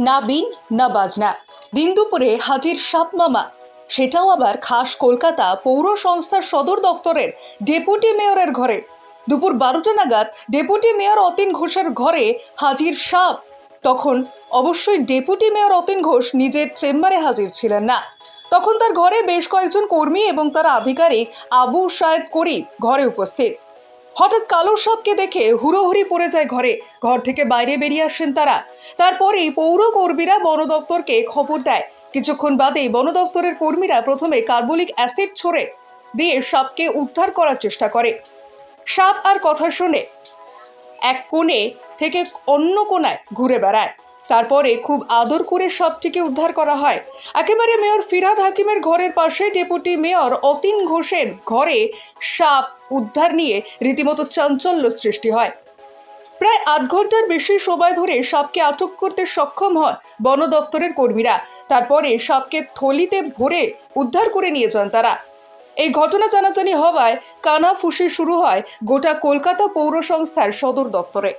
না বিন, না বাজনা। দিন দুপুরে হাজির সাপ মামা। সেটাও আবার খাস কলকাতা পৌর সংস্থার সদর দফতরের ডেপুটি মেয়রের ঘরে। দুপুর বারোটা নাগাদ ডেপুটি মেয়র অতীন ঘোষের ঘরে হাজির সাপ। তখন অবশ্যই ডেপুটি মেয়র অতীন ঘোষ নিজের চেম্বারে হাজির ছিলেন না। তখন তার ঘরে বেশ কয়েকজন কর্মী এবং তার আধিকারিক আবু সায়েদ করি ঘরে উপস্থিত। হঠাৎ কালো সাপকে দেখে হুড়োহুড়ি পড়ে যায় ঘরে। ঘর থেকে বাইরে বেরিয়ে আসেন তারা। তারপরেই পৌর কর্মীরা বন দফতরকে খবর দেয়। কিছুক্ষণ বাদেই বন দফতরের কর্মীরা প্রথমে কার্বলিক অ্যাসিড ছড়ে দিয়ে সাপকে উদ্ধার করার চেষ্টা করে। সাপ আর কথা শুনে। এক কোণে থেকে অন্য কোণায় ঘুরে বেড়ায়। তারপরে খুব আদর করে সবটিকে উদ্ধার করা হয়। একেবারে মেয়র ফিরাদ হাকিমের ঘরের পাশে ডেপুটি মেয়র অতীন ঘোষের ঘরে সাপ উদ্ধার নিয়ে রীতিমতো চাঞ্চল্য সৃষ্টি হয়। প্রায় আধ ঘণ্টার বেশি সময় ধরে সাপকে আটক করতে সক্ষম হয় বন দফতরের কর্মীরা। তারপরে সাপকে থলিতে ভরে উদ্ধার করে নিয়ে যান তারা। এই ঘটনা জানাজানি হওয়ায় কানা ফুসি শুরু হয় গোটা কলকাতা পৌর সংস্থার সদর দফতরে।